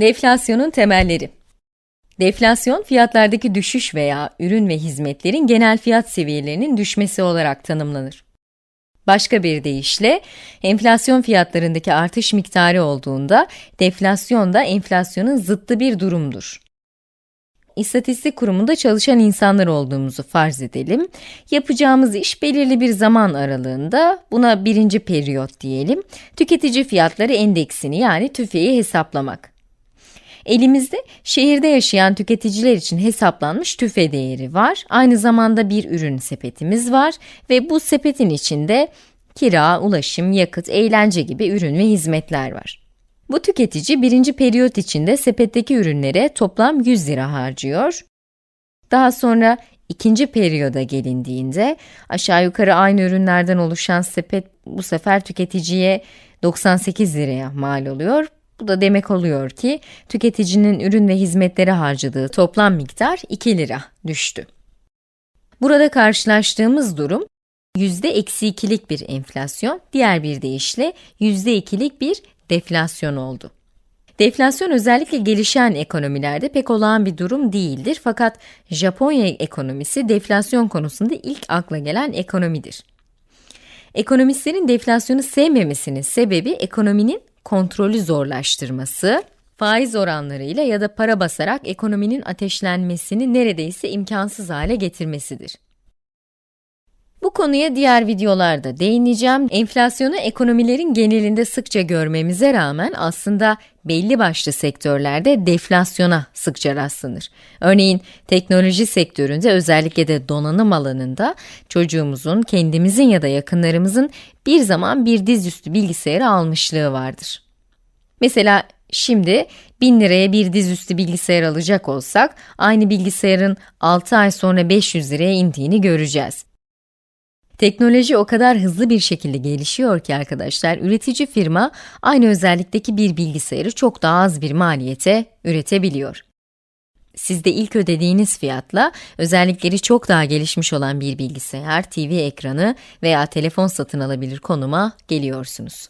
Deflasyonun temelleri Deflasyon, fiyatlardaki düşüş veya ürün ve hizmetlerin genel fiyat seviyelerinin düşmesi olarak tanımlanır. Başka bir deyişle, enflasyon fiyatlarındaki artış miktarı olduğunda, deflasyon da enflasyonun zıttı bir durumdur. İstatistik kurumunda çalışan insanlar olduğumuzu farz edelim. Yapacağımız iş belirli bir zaman aralığında, buna birinci periyot diyelim, tüketici fiyatları endeksini yani tüfeği hesaplamak. Elimizde şehirde yaşayan tüketiciler için hesaplanmış tüfe değeri var. Aynı zamanda bir ürün sepetimiz var ve bu sepetin içinde kira, ulaşım, yakıt, eğlence gibi ürün ve hizmetler var. Bu tüketici birinci periyot içinde sepetteki ürünlere toplam 100 lira harcıyor. Daha sonra ikinci periyoda gelindiğinde aşağı yukarı aynı ürünlerden oluşan sepet bu sefer tüketiciye 98 liraya mal oluyor. Bu da demek oluyor ki tüketicinin ürün ve hizmetlere harcadığı toplam miktar 2 lira düştü. Burada karşılaştığımız durum yüzde eksi ikilik bir enflasyon, diğer bir deyişle yüzde ikilik bir deflasyon oldu. Deflasyon özellikle gelişen ekonomilerde pek olağan bir durum değildir fakat Japonya ekonomisi deflasyon konusunda ilk akla gelen ekonomidir. Ekonomistlerin deflasyonu sevmemesinin sebebi ekonominin kontrolü zorlaştırması, faiz oranlarıyla ya da para basarak ekonominin ateşlenmesini neredeyse imkansız hale getirmesidir. Bu konuya diğer videolarda değineceğim. Enflasyonu ekonomilerin genelinde sıkça görmemize rağmen aslında belli başlı sektörlerde deflasyona sıkça rastlanır. Örneğin teknoloji sektöründe özellikle de donanım alanında çocuğumuzun, kendimizin ya da yakınlarımızın bir zaman bir dizüstü bilgisayarı almışlığı vardır. Mesela şimdi 1000 liraya bir dizüstü bilgisayar alacak olsak, aynı bilgisayarın 6 ay sonra 500 liraya indiğini göreceğiz. Teknoloji o kadar hızlı bir şekilde gelişiyor ki arkadaşlar, üretici firma aynı özellikteki bir bilgisayarı çok daha az bir maliyete üretebiliyor. Siz de ilk ödediğiniz fiyatla özellikleri çok daha gelişmiş olan bir bilgisayar, TV ekranı veya telefon satın alabilir konuma geliyorsunuz.